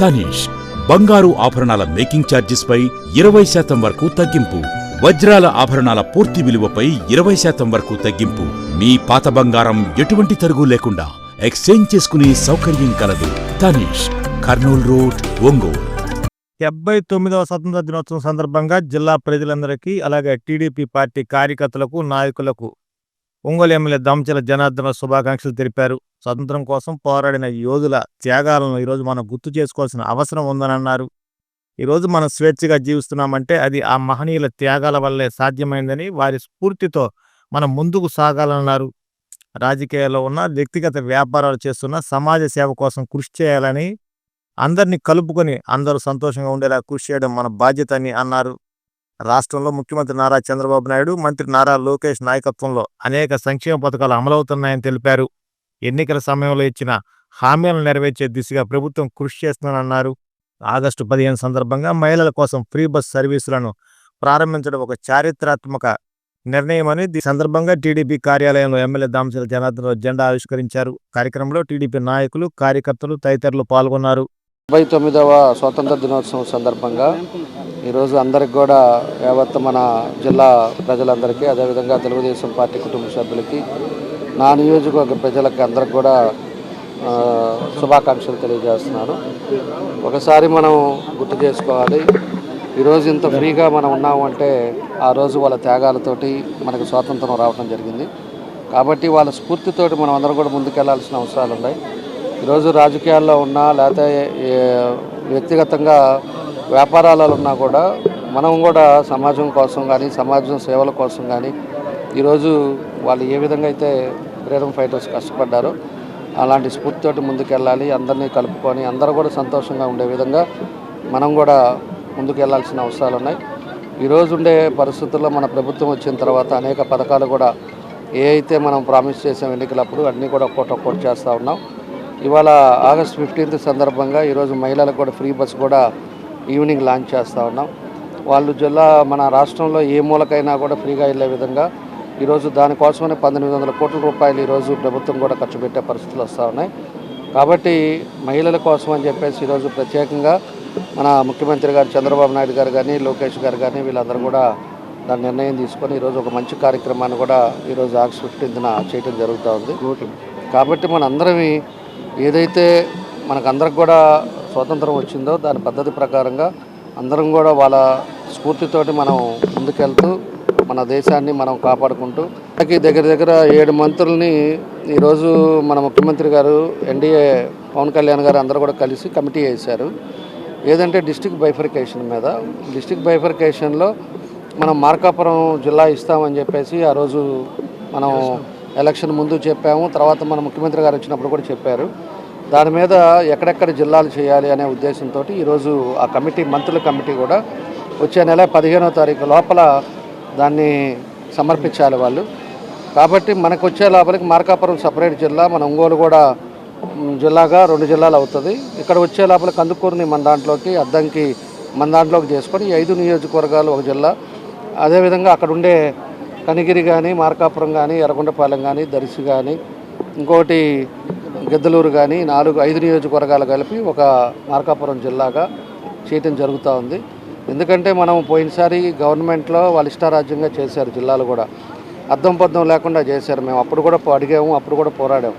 తనీష్ బంగారు ఆభరణాల మేకింగ్ ఛార్జెస్పై ఇరవై శాతం వరకు తగ్గింపు వజ్రాల ఆభరణాల పూర్తి విలువపై ఇరవై శాతం వరకు తగ్గింపు. మీ పాత బంగారం ఎటువంటి తరుగు లేకుండా ఎక్స్చేంజ్ చేసుకునే సౌకర్యం కలదు. తనీష్ కర్నూల్ రోడ్ ఒంగోలు. డెబ్బై తొమ్మిదవ స్వతంత్ర దినోత్సవం సందర్భంగా జిల్లా ప్రజలందరికీ అలాగే టీడీపీ పార్టీ కార్యకర్తలకు నాయకులకు ఒంగోలు ఎమ్మెల్యే దామచల జనార్దన శుభాకాంక్షలు తెలిపారు. స్వతంత్రం కోసం పోరాడిన యోధుల త్యాగాలను ఈరోజు మనం గుర్తు చేసుకోవాల్సిన అవసరం ఉందని అన్నారు ఈరోజు మనం స్వేచ్ఛగా జీవిస్తున్నామంటే అది ఆ మహనీయుల త్యాగాల వల్లే సాధ్యమైందని వారి స్ఫూర్తితో మనం ముందుకు సాగాలన్నారు. రాజకీయాల్లో ఉన్న వ్యక్తిగత వ్యాపారాలు చేస్తున్న సమాజ సేవ కోసం కృషి చేయాలని అందరినీ కలుపుకొని అందరూ సంతోషంగా ఉండేలా కృషి చేయడం మన బాధ్యత అని అన్నారు. రాష్ట్రంలో ముఖ్యమంత్రి నారా చంద్రబాబు నాయుడు మంత్రి నారా లోకేష్ నాయకత్వంలో అనేక సంక్షేమ పథకాలు అమలవుతున్నాయని తెలిపారు. ఎన్నికల సమయంలో ఇచ్చిన హామీలను నెరవేర్చే దిశగా ప్రభుత్వం కృషి చేస్తుందన్నారు. ఆగస్టు పదిహేను సందర్భంగా మహిళల కోసం ఫ్రీ బస్ సర్వీసులను ప్రారంభించడం ఒక చారిత్రాత్మక నిర్ణయమని ఈ సందర్భంగా టీడీపీ కార్యాలయంలో ఎమ్మెల్యే దామచల జనార్దన్ జెండా ఆవిష్కరించారు. కార్యక్రమంలో టీడీపీ నాయకులు కార్యకర్తలు తదితరులు పాల్గొన్నారు. డెబ్బై తొమ్మిదవ స్వాతంత్ర దినోత్సవం సందర్భంగా ఈరోజు అందరికి కూడా యావత్ మన జిల్లా ప్రజలందరికీ అదేవిధంగా తెలుగుదేశం పార్టీ కుటుంబ సభ్యులకి నా నియోజకవర్గ ప్రజలకి అందరికి కూడా శుభాకాంక్షలు తెలియజేస్తున్నాను ఒకసారి మనం గుర్తు చేసుకోవాలి ఈరోజు ఇంత ఫ్రీగా మనం ఉన్నాము అంటే ఆ రోజు వాళ్ళ త్యాగాలతోటి మనకు స్వాతంత్రం రావడం జరిగింది. కాబట్టి వాళ్ళ స్ఫూర్తితోటి మనం అందరం కూడా ముందుకెళ్ళాల్సిన అవసరాలు ఉన్నాయి ఈరోజు రాజకీయాల్లో ఉన్నా లేకపోతే వ్యక్తిగతంగా వ్యాపారాలలో ఉన్నా కూడా మనం కూడా సమాజం కోసం కానీ సమాజం సేవల కోసం కానీ ఈరోజు వాళ్ళు ఏ విధంగా అయితే ఫ్రీడమ్ ఫైటర్స్ కష్టపడ్డారో అలాంటి స్ఫూర్తితోటి ముందుకెళ్ళాలి అందరినీ కలుపుకొని అందరూ కూడా సంతోషంగా ఉండే విధంగా మనం కూడా ముందుకు వెళ్ళాల్సిన అవసరాలు ఉన్నాయి. ఈరోజు ఉండే పరిస్థితుల్లో మన ప్రభుత్వం వచ్చిన తర్వాత అనేక పథకాలు కూడా ఏ అయితే మనం ప్రామిస్ చేసాం ఎన్నికలప్పుడు అన్నీ కూడా ఒక్కోటి ఒక్కోటి చేస్తూ ఉన్నాం. ఇవాళ ఆగస్ట్ ఫిఫ్టీన్త్ సందర్భంగా ఈరోజు మహిళలకు కూడా ఫ్రీ బస్ కూడా ఈవినింగ్ లాంచ్ చేస్తూ ఉన్నాం. వాళ్ళు జిల్లా మన రాష్ట్రంలో ఏ మూలకైనా కూడా ఫ్రీగా వెళ్ళే విధంగా ఈరోజు దానికోసమనే పద్దెనిమిది వందల కోట్ల రూపాయలు ఈరోజు ప్రభుత్వం కూడా ఖర్చు పెట్టే పరిస్థితులు వస్తూ ఉన్నాయి. కాబట్టి మహిళల కోసం అని చెప్పేసి ఈరోజు ప్రత్యేకంగా మన ముఖ్యమంత్రి గారు చంద్రబాబు నాయుడు గారు కానీ లోకేష్ గారు కానీ వీళ్ళందరూ కూడా దాని నిర్ణయం తీసుకొని ఈరోజు ఒక మంచి కార్యక్రమాన్ని కూడా ఈరోజు ఆగస్ట్ ఫిఫ్టీన్త్న చేయడం జరుగుతూ ఉంది. కాబట్టి మన అందరమి ఏదైతే మనకందరికి కూడా స్వాతంత్రం వచ్చిందో దాని పద్ధతి ప్రకారంగా అందరం కూడా వాళ్ళ స్ఫూర్తితోటి మనం ముందుకెళ్తూ మన దేశాన్ని మనం కాపాడుకుంటూ మనకి దగ్గర దగ్గర ఏడు మంత్రుల్ని ఈరోజు మన ముఖ్యమంత్రి గారు ఎన్డీఏ పవన్ కళ్యాణ్ గారు అందరూ కూడా కలిసి కమిటీ వేశారు. ఏదంటే డిస్టిక్ బైఫర్కేషన్ మీద. డిస్టిక్ బైఫర్కేషన్లో మనం మార్కాపురం జిల్లా ఇస్తామని చెప్పేసి ఆ రోజు మనం ఎలక్షన్ ముందు చెప్పాము. తర్వాత మన ముఖ్యమంత్రి గారు వచ్చినప్పుడు కూడా చెప్పారు. దాని మీద ఎక్కడెక్కడ జిల్లాలు చేయాలి అనే ఉద్దేశంతో ఈరోజు ఆ కమిటీ మంత్రుల కమిటీ కూడా వచ్చే నెల పదిహేనో తారీఖు లోపల దాన్ని సమర్పించాలి వాళ్ళు. కాబట్టి మనకు వచ్చే లోపలికి మార్కాపురం సపరేట్ జిల్లా మన ఒంగోలు కూడా జిల్లాగా రెండు జిల్లాలు అవుతుంది. ఇక్కడ వచ్చే లోపల కందుకూరుని మన దాంట్లోకి అద్దంకి మన దాంట్లోకి చేసుకొని ఈ ఐదు నియోజకవర్గాలు ఒక జిల్లా. అదేవిధంగా అక్కడ ఉండే కనిగిరి కానీ మార్కాపురం కానీ ఎర్రగొండపాలెం కానీ దర్శి కానీ ఇంకోటి గిద్దలూరు కానీ నాలుగు ఐదు నియోజకవర్గాలు కలిపి ఒక మార్కాపురం జిల్లాగా చేయటం జరుగుతూ ఉంది. ఎందుకంటే మనం పోయినసారి గవర్నమెంట్లో వాళ్ళు ఇష్టారాజ్యంగా చేశారు జిల్లాలు కూడా. అద్దం పద్దం లేకుండా చేశారు మేము. అప్పుడు కూడా అడిగాము అప్పుడు కూడా పోరాడాము.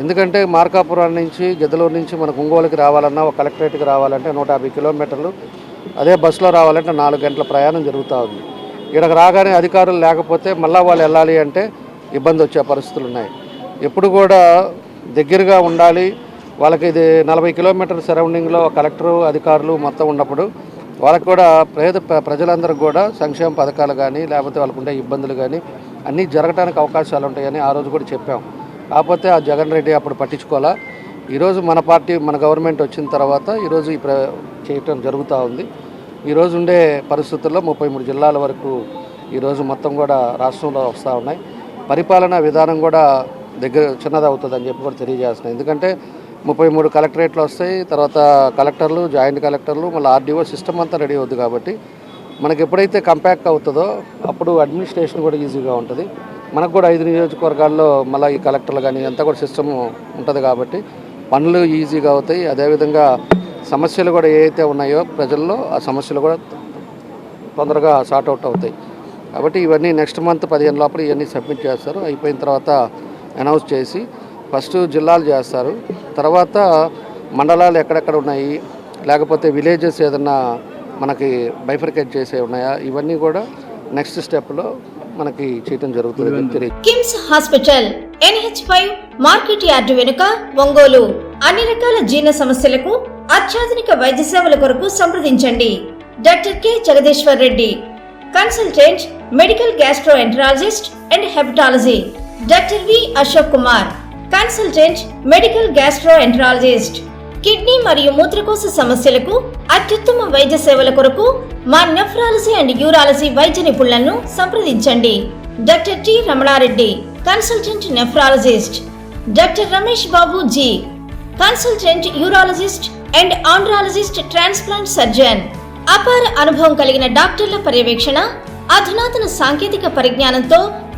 ఎందుకంటే మార్కాపురం నుంచి గిద్దలూరు నుంచి మనకు ఒంగోలుకి రావాలన్నా ఒక కలెక్టరేట్కి రావాలంటే నూట యాభై కిలోమీటర్లు అదే బస్సులో రావాలంటే నాలుగు గంటల ప్రయాణం జరుగుతూ ఉంది. ఇక్కడికి రాగానే అధికారులు లేకపోతే మళ్ళీ వాళ్ళు వెళ్ళాలి అంటే ఇబ్బంది వచ్చే పరిస్థితులు ఉన్నాయి. ఎప్పుడు కూడా దగ్గరగా ఉండాలి. వాళ్ళకి ఇది నలభై కిలోమీటర్ సరౌండింగ్లో కలెక్టరు అధికారులు మొత్తం ఉన్నప్పుడు వాళ్ళకు కూడా పేద ప్ర- ప్రజలందరికీ కూడా సంక్షేమ పథకాలు కానీ లేకపోతే వాళ్ళకు ఉండే ఇబ్బందులు కానీ అన్నీ జరగడానికి అవకాశాలు ఉంటాయని ఆ రోజు కూడా చెప్పాం. కాకపోతే ఆ జగన్ రెడ్డి అప్పుడు పట్టించుకోవాలా ఈరోజు మన పార్టీ మన గవర్నమెంట్ వచ్చిన తర్వాత ఈరోజు ఈ ప్ర చేయటం జరుగుతూ ఉంది. ఈరోజు ఉండే పరిస్థితుల్లో ముప్పై మూడు జిల్లాల వరకు ఈరోజు మొత్తం కూడా రాష్ట్రంలో వస్తూ ఉన్నాయి. పరిపాలనా విధానం కూడా దగ్గర చిన్నది అవుతుంది అని చెప్పి కూడా తెలియజేస్తున్నాయి. ఎందుకంటే ముప్పై మూడు కలెక్టరేట్లు వస్తాయి తర్వాత కలెక్టర్లు జాయింట్ కలెక్టర్లు మళ్ళీ ఆర్డీఓ సిస్టమ్ అంతా రెడీ అవుద్ది కాబట్టి మనకి ఎప్పుడైతే కంపాక్ట్ అవుతుందో అప్పుడు అడ్మినిస్ట్రేషన్ కూడా ఈజీగా ఉంటుంది. మనకు కూడా ఐదు నియోజకవర్గాల్లో మళ్ళీ ఈ కలెక్టర్లు కానీ అంతా కూడా సిస్టమ్ ఉంటుంది కాబట్టి పనులు ఈజీగా అవుతాయి. అదేవిధంగా సమస్యలు కూడా ఏవైతే ఉన్నాయో ప్రజల్లో ఆ సమస్యలు కూడా తొందరగా సార్ట్ అవుట్ అవుతాయి. కాబట్టి ఇవన్నీ నెక్స్ట్ మంత్ పదిహేను లోపల ఇవన్నీ సబ్మిట్ చేస్తారు. అయిపోయిన తర్వాత అనౌన్స్ చేసి ఫస్ట్ జిల్లాలు చేస్తారు. తర్వాత మండలాలు ఎక్కడెక్కడ ఉన్నాయి? లేకపోతే విలేజెస్ ఏదన్నా మనకి బైఫర్కేట్ చేసే ఉన్నాయా? ఇవన్నీ కూడా నెక్స్ట్ స్టెప్లో మనకి చేయటం జరుగుతుంది KIMS hospital NH five market yard వెనుక ఒంగోలు. అన్ని రకాల జీర్ణ సమస్యలకు అత్యాధునిక వైద్య సేవల కొరకు సంప్రదించండి. Doctor K. Jagadeeswar Reddy. Consultant medical gastroenterologist and hepatology. Doctor V Ashok Kumar consultant medical gastroenterologist kidney మరియు మూత్రకోశ సమస్యలకు అత్యుత్తమ వైద్య సేవల కొరకు మా నెఫ్రాలజీ అండ్ యూరాలజీ వైద్య నిపుణులను సంప్రదించండి. Doctor T Ramana Reddy consultant nephrologist doctor Ramesh Babu G consultant urologist and andrologist transplant surgeon అపార అనుభవం కలిగిన డాక్టర్ల పర్యవేక్షణ అధునాతన సాంకేతిక పరిజ్ఞానంతో